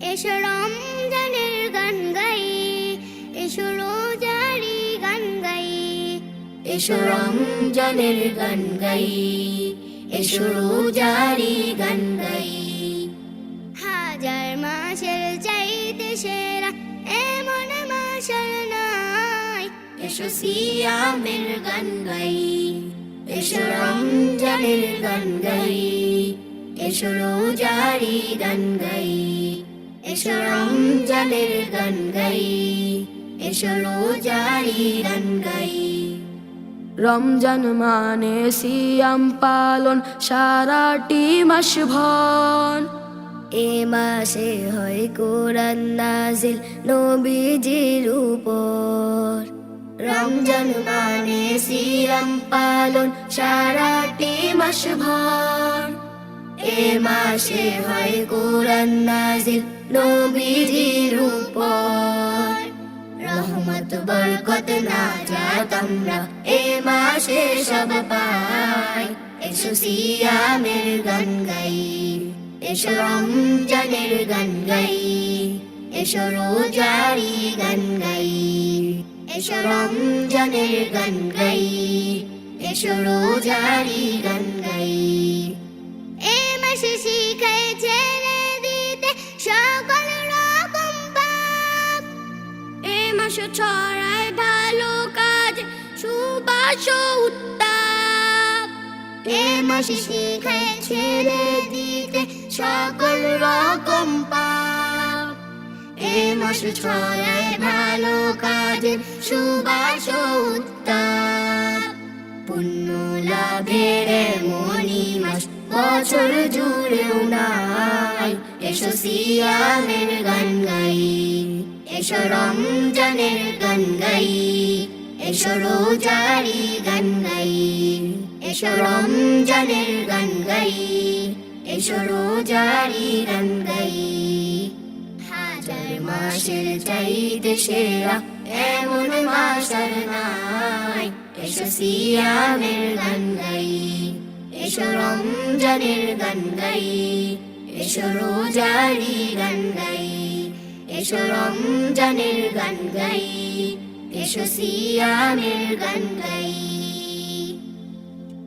এসো রমজানের গান গাই এসো রোজারি গান গাই। এসো রমজানের গান গাই এসো রোজারি গান গাই। হাজার মাসের চাইতে সেরা এমন মাসের নাই। এসো সিয়ামের গান গাই এসো রমজানের গান গাই এসো রোজারি গান গাই। এসো গান গাই, এসো রোজারি গান গাই। রমজান মানে সিয়াম পালন সারাটি মাস ভন এ মাসে হয় কোরআন নাজিল নবীজির উপর। রমজান মানে সিয়াম পালন সারাটি মাস ভর। এ মাসে হয় কোরআন নাজিল নবীজির উপর। রহমত, বরকত না যাত আমরা এ মাসে সব পাই। এসো সিয়ামের গান গাই, এসো রমজানের গান গাই, এসো রোজারি গান গাই, এসো রমজানের গান গাই, এসো রোজারি গান এ ছড়ায় ভালো কাজ সুবাস উত্তাপ। মাসে শিখায় ছেড়ে দিতে সকল রকম পাপ। মাস ছড়ায় ভালো কাজের সুবাস উত্তাপ। পুণ্য লাভের মনি মাস, বছর জুড়েও নাই, এসো সিয়ামের গান গাই। এসো রমজানের গান গাই এসো রোজারি গান গাই এসো রমজানের গান গাই এসো রোজারি গান গাই হাজার মাসের চাইতে সেরা এমন মাস আর নাই, এসো সিয়ামের গান এসো রমজানের গান এসো রোজারি গান এসো রমজানের গান গাই এসো সিয়ামের গান গাই।